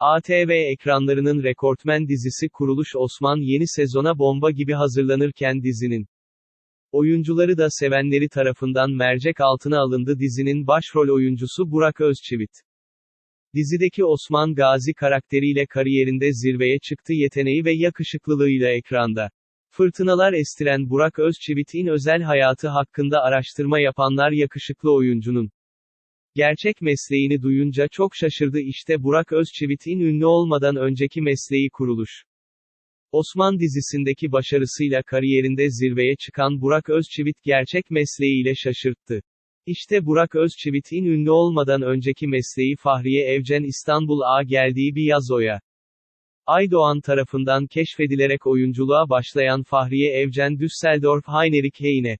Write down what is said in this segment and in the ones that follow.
ATV ekranlarının rekortmen dizisi Kuruluş Osman yeni sezona bomba gibi hazırlanırken dizinin oyuncuları da sevenleri tarafından mercek altına alındı dizinin başrol oyuncusu Burak Özçivit. Dizideki Osman Gazi karakteriyle kariyerinde zirveye çıktı yeteneği ve yakışıklılığıyla ekranda. Fırtınalar estiren Burak Özçivit'in özel hayatı hakkında araştırma yapanlar yakışıklı oyuncunun gerçek mesleğini duyunca çok şaşırdı işte Burak Özçivit'in ünlü olmadan önceki mesleği kuruluş. Osman dizisindeki başarısıyla kariyerinde zirveye çıkan Burak Özçivit gerçek mesleğiyle şaşırttı. İşte Burak Özçivit'in ünlü olmadan önceki mesleği Fahriye Evcen İstanbul A geldiği bir yaz oya. Aydoğan tarafından keşfedilerek oyunculuğa başlayan Fahriye Evcen Düsseldorf Heinrich Heine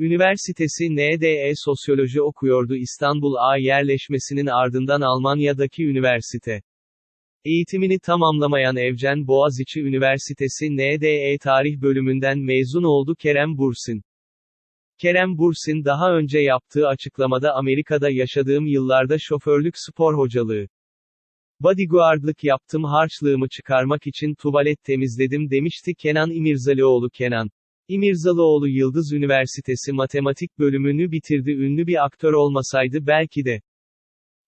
Üniversitesi NDE Sosyoloji okuyordu İstanbul A yerleşmesinin ardından Almanya'daki üniversite. Eğitimini tamamlamayan Evcen Boğaziçi Üniversitesi NDE Tarih bölümünden mezun oldu Kerem Bursin. Kerem Bursin daha önce yaptığı açıklamada Amerika'da yaşadığım yıllarda şoförlük spor hocalığı. Bodyguardlık yaptım harçlığımı çıkarmak için tuvalet temizledim demişti Kenan İmirzalıoğlu Kenan. İmirzalıoğlu Yıldız Üniversitesi Matematik bölümünü bitirdi ünlü bir aktör olmasaydı belki de.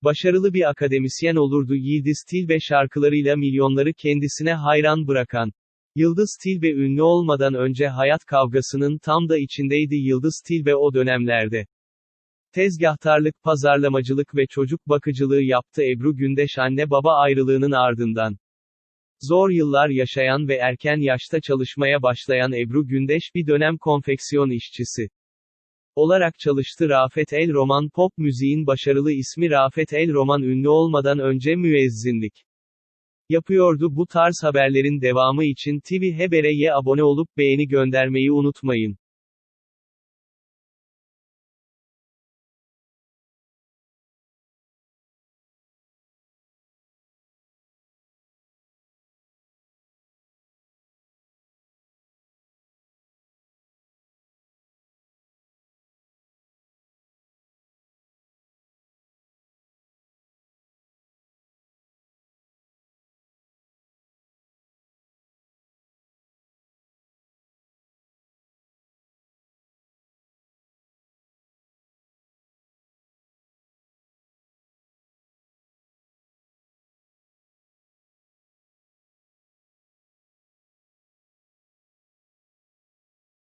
Başarılı bir akademisyen olurdu Yıldız Tilbe şarkılarıyla milyonları kendisine hayran bırakan. Yıldız Tilbe ünlü olmadan önce hayat kavgasının tam da içindeydi Yıldız Tilbe o dönemlerde. Tezgahtarlık, pazarlamacılık ve çocuk bakıcılığı yaptı Ebru Gündeş anne baba ayrılığının ardından. Zor yıllar yaşayan ve erken yaşta çalışmaya başlayan Ebru Gündeş bir dönem konfeksiyon işçisi olarak çalıştı Rafet El Roman pop müziğin başarılı ismi Rafet El Roman ünlü olmadan önce müezzinlik yapıyordu bu tarz haberlerin devamı için TV Haber'e abone olup beğeni göndermeyi unutmayın.